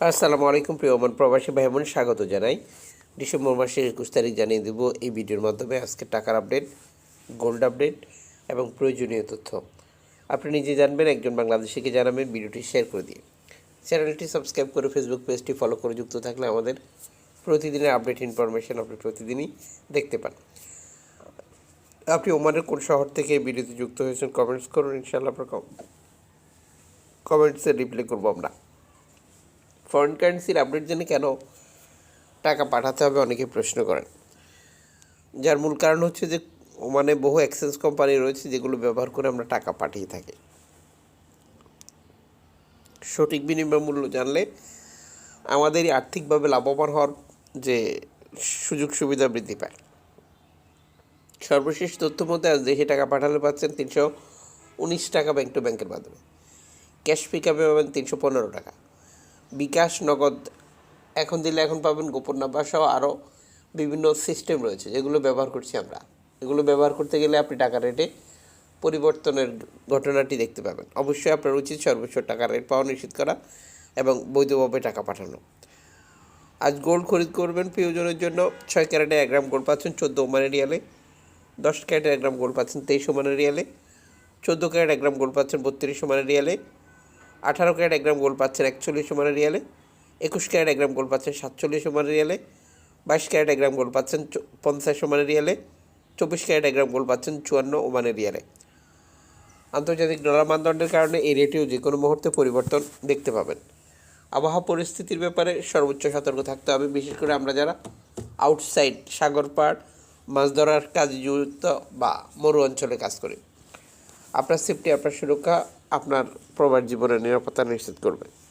আসসালামু আলাইকুম, প্রিয় ওমান প্রবাসী ভাই বোন স্বাগত জানাই। ডিসেম্বর মাসের একুশ তারিখ জানিয়ে দেব এই ভিডিওর মাধ্যমে আজকে টাকার আপডেট গোল্ড আপডেট এবং প্রয়োজনীয় তথ্য। আপনি নিজে জানবেন, একজন বাংলাদেশিকে জানাবেন, ভিডিওটি শেয়ার করে দিয়ে। চ্যানেলটি সাবস্ক্রাইব করে ফেসবুক পেজটি ফলো করে যুক্ত থাকলে আমাদের প্রতিদিনের আপডেট ইনফরমেশন আপনি প্রতিদিনই দেখতে পান। আপনি ওমানের কোন শহর থেকে এই ভিডিওতে যুক্ত হয়েছেন কমেন্টস করুন, ইনশাআল্লাহ আপনার কমেন্টসে রিপ্লাই করব আমরা। ফরেন কারেন্সির আপডেট জেনে কেন টাকা পাঠাতে হবে অনেকে প্রশ্ন করেন। যার মূল কারণ হচ্ছে যে মানে বহু এক্সচেঞ্জ কোম্পানি রয়েছে যেগুলো ব্যবহার করে আমরা টাকা পাঠিয়ে থাকি। সঠিক বিনিময় মূল্য জানলে আমাদেরই আর্থিকভাবে লাভবান হওয়ার যে সুযোগ সুবিধা বৃদ্ধি পায়। সর্বশেষ তথ্য মতে, আজ দেশে টাকা পাঠালে পাচ্ছেন তিনশো উনিশ টাকা ব্যাংক টু ব্যাংকের মাধ্যমে। ক্যাশ পিকআপে পাবেন তিনশো পনেরো টাকা। বিকাশ নগদ এখন দিলে এখন পাবেন গোপন নাম্বার সহ আরও বিভিন্ন সিস্টেম রয়েছে, যেগুলো ব্যবহার করছি আমরা। এগুলো ব্যবহার করতে গেলে আপনি টাকা রেটে পরিবর্তনের ঘটনাটি দেখতে পাবেন। অবশ্যই আপনার উচিত সর্বোচ্চ টাকা রেট পাওয়া নিশ্চিত করা এবং বৈধভাবে টাকা পাঠানো। আজ গোল্ড খরিদ করবেন প্রিয়জনের জন্য। ছয় ক্যারেটে এক গ্রাম গোল্ড পাচ্ছেন চোদ্দ ওমানের রিয়ালে। দশ ক্যারেটে এক গ্রাম গোল্ড পাচ্ছেন তেইশ ওমানের রিয়ালে। চোদ্দ ক্যারেট এক গ্রাম গোল্ড পাচ্ছেন বত্রিশ ওমানের রিয়ালে। আঠারো ক্যারেট এক গ্রাম গোল্ড পাচ্ছেন একচল্লিশ ওমানের রিয়ালে, একুশ ক্যারেট এক গ্রাম গোল্ড পাচ্ছেন সাতচল্লিশ ওমানের রিয়ালে, বাইশ ক্যারেট এক গ্রাম গোল্ড পাচ্ছেন পঞ্চাশ ওমানের রিয়ালে, চব্বিশ ক্যারেট এক গ্রাম গোল্ড পাচ্ছেন চুয়ান্ন ওমানের রিয়ালে। আন্তর্জাতিক ডলার মানদণ্ডের কারণে এই রেটেও যে কোনো মুহূর্তে পরিবর্তন দেখতে পাবেন। আবহাওয়া পরিস্থিতির ব্যাপারে সর্বোচ্চ সতর্ক থাকতে হবে, বিশেষ করে আমরা যারা আউটসাইড সাগর পাড় মাছ ধরার কাজে যুক্ত বা মরু অঞ্চলে কাজ করি। আপনার সেফটি আপনার সুরক্ষা আপনার প্রবাস জীবনের নিরাপত্তা নিশ্চিত করবে।